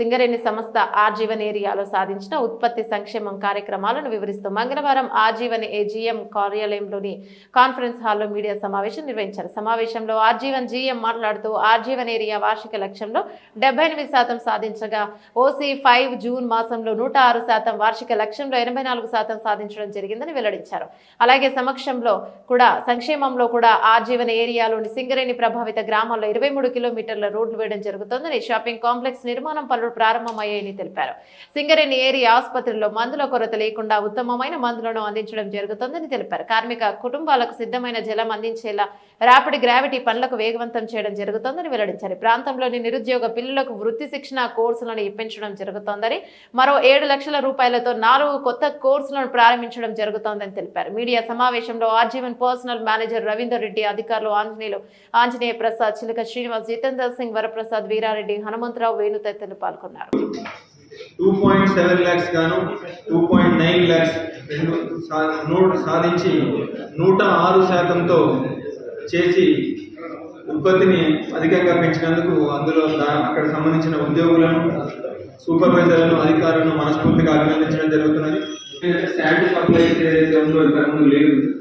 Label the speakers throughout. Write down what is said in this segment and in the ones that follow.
Speaker 1: సింగరేణి సంస్థ ఆజీవన్ ఏరియాలో సాధించిన ఉత్పత్తి సంక్షేమం కార్యక్రమాలను వివరిస్తూ మంగళవారం ఆజీవన్ ఏజీఎం కార్యాలయంలోని కాన్ఫరెన్స్ హాల్లో మీడియా సమావేశం నిర్వహించారు. సమావేశంలో ఆర్జీవన్ జీఎం మాట్లాడుతూ ఆర్జీవన్ ఏరియా వార్షిక లక్ష్యంలో డెబ్బై ఎనిమిది శాతం సాధించగా ఓసీ ఫైవ్ జూన్ మాసంలో నూట ఆరు శాతం వార్షిక లక్ష్యంలో ఎనభై నాలుగు శాతం సాధించడం జరిగిందని వెల్లడించారు. అలాగే సమక్షంలో కూడా సంక్షేమంలో కూడా ఆజీవన్ ఏరియాలోని సింగరేణి ప్రభావిత గ్రామాల్లో ఇరవై మూడు కిలోమీటర్ల రోడ్లు వేయడం జరుగుతోందని షాపింగ్ కాంప్లెక్స్ నిర్మాణం పనులు ప్రారంభమయ్యాయని తెలిపారు. సింగరేణి ఏరియా ఆసుపత్రిలో మందుల కొరత లేకుండా ఉత్తమమైన మందులను అందించడం జరుగుతోందని తెలిపారు. కార్మిక కుటుంబాలకు సిద్ధమైన జలం అందించేలా ర్యాపిడ్ గ్రావిటీ పనులకు వేగవంతం చేయడం జరుగుతోందని వెల్లడించారు. ప్రాంతంలోని నిరుద్యోగ పిల్లలకు వృత్తి శిక్షణ కోర్సులను ఇప్పించడం జరుగుతోందని మరో ఏడు లక్షల రూపాయలతో నాలుగు కొత్త కోర్సులను ప్రారంభించడం జరుగుతోందని తెలిపారు. మీడియా సమావేశంలో RG one personnel manager Ravinder Reddy అధికారులు ఆంజనేయులు ఆంజనేయ ప్రసాద్ చిలక శ్రీనివాస్ జితేందర్ సింగ్ వరప్రసాద్ వీరారెడ్డి హనుమంతరావు వేణు తదితరులు పాల్గొన్నారు
Speaker 2: టూ పాయింట్ సెవెన్ ల్యాక్స్ గాను టూ పాయింట్ నైన్ ల్యాక్స్ రెండు సా- నూట సాధించి నూట ఆరు శాతంతో చేసి ఉత్పత్తిని అధికంగా పెంచినందుకు అందులో అక్కడ సంబంధించిన ఉద్యోగులను సూపర్వైజర్లను అధికారులను మనస్ఫూర్తిగా అభినందించడం జరుగుతున్నది. శాండ్ సప్లై ఏదైతే ఉందో ఇంతకుముందు లేదు.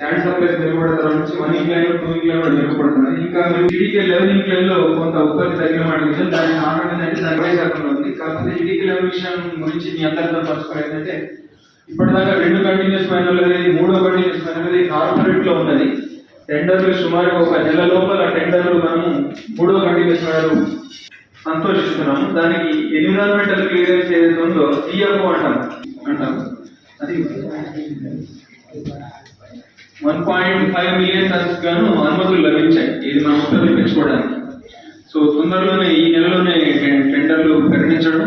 Speaker 2: శాండ్ సప్లైస్ మెరుగుపడతారు నుంచి వన్ ఇంక్లైన్ టూ ఇంక్లైన్ కూడా ఇంకా మీరు జీడీకే లెవెన్ ఇంక్లైన్లో కొంత ఉత్పత్తి తగ్గిన మాట నిజం దాని ఆనందం అంటే దాని ఇరవై శాతం ఉంది కాకపోతే జీడీకే లెవెన్ విషయం గురించి మీ అందరితో పరస్పరం ఏంటంటే ఇప్పటిదాకా రెండు కంటిన్యూస్ ఫైనల్ అనేది మూడో కంటిన్యూస్ ఫైనల్ అనేది కార్పొరేట్లో ఉన్నది. టెండర్లు సుమారు ఒక నెల లోపల టెండర్లు మనము మూడో కంటిన్యూస్ ఫైనల్ సంతోషిస్తున్నాము. దానికి ఎన్విరాన్మెంటల్ క్లియరెన్స్ ఏదైతే ఉందో సిఎఫ్ఓ అంటాం పాయింట్ గాను అనుమతులు లభించాయి. ఇది మనం ఉత్పత్తి పెంచుకోవడానికి సో తొందరలోనే ఈ నెలలోనే టెండర్లు ప్రకటించడం.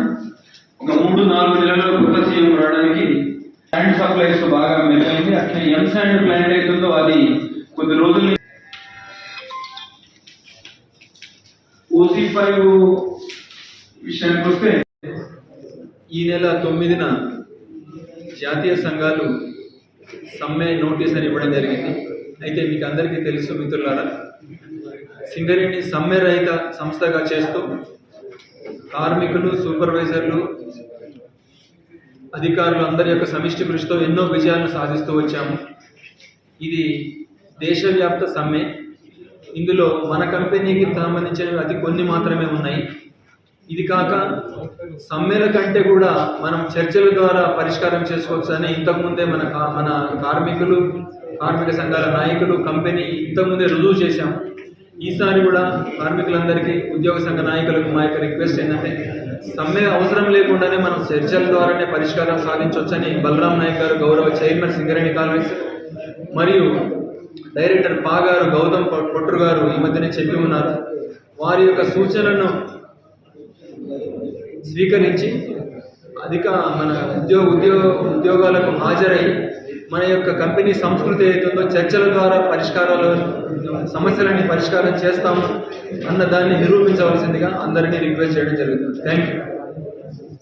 Speaker 2: ఒక మూడు నాలుగు నెలల్లో కొత్త సీఎం రావడానికి శాండ్ సప్లైస్ బాగా మెరుగైంది. అట్లా ఎం శాండ్ ప్లాంట్ అవుతుందో అది కొద్ది రోజుల ఓసీ ఫైవ్ విషయానికి వస్తే ఈ నెల తొమ్మిదిన జాతీయ సంఘాలు సమ్మె నోటీస్ అని ఇవ్వడం జరిగింది. అయితే మీకు అందరికీ తెలుసు మిత్రులారా సింగరేణి సమ్మె రహిత సంస్థగా చేస్తూ కార్మికులు సూపర్వైజర్లు అధికారులు అందరి యొక్క సమిష్టి కృషితో ఎన్నో విజయాలను సాధిస్తూ వచ్చాము. ఇది దేశవ్యాప్త సమ్మె. ఇందులో మన కంపెనీకి సంబంధించినవి అతి కొన్ని మాత్రమే ఉన్నాయి. ఇది కాక సమ్మెల కంటే కూడా మనం చర్చల ద్వారా పరిష్కారం చేసుకోవచ్చు అని ఇంతకుముందే మన కా- మన కార్మికులు కార్మిక సంఘాల నాయకులు కంపెనీ ఇంతకుముందే రుజువు చేశాం. ఈసారి కూడా కార్మికులందరికీ ఉద్యోగ సంఘ నాయకులకు మా యొక్క రిక్వెస్ట్ ఏంటంటే సమ్మె అవసరం లేకుండానే మనం చర్చల ద్వారానే పరిష్కారం సాధించవచ్చని బలరాం నాయక్ గారు గౌరవ చైర్మన్ సింగరేణి కాలేజ్ మరియు డైరెక్టర్ పా గారు గౌతమ్ పొ- పొట్రు గారు ఈ మధ్యనే చెప్పి ఉన్నారు. వారి యొక్క సూచనలను స్వీకరించి అధిక మన ఉద్యోగ ఉద్యోగ ఉద్యోగాలకు హాజరై మన యొక్క కంపెనీ సంస్కృతి ఏదైతుందో చర్చల ద్వారా పరిష్కారాలు సమస్యలన్నీ పరిష్కారం చేస్తాము అన్న దాన్ని నిరూపించవలసిందిగా అందరినీ రిక్వెస్ట్ చేయడం జరుగుతుంది. Thank you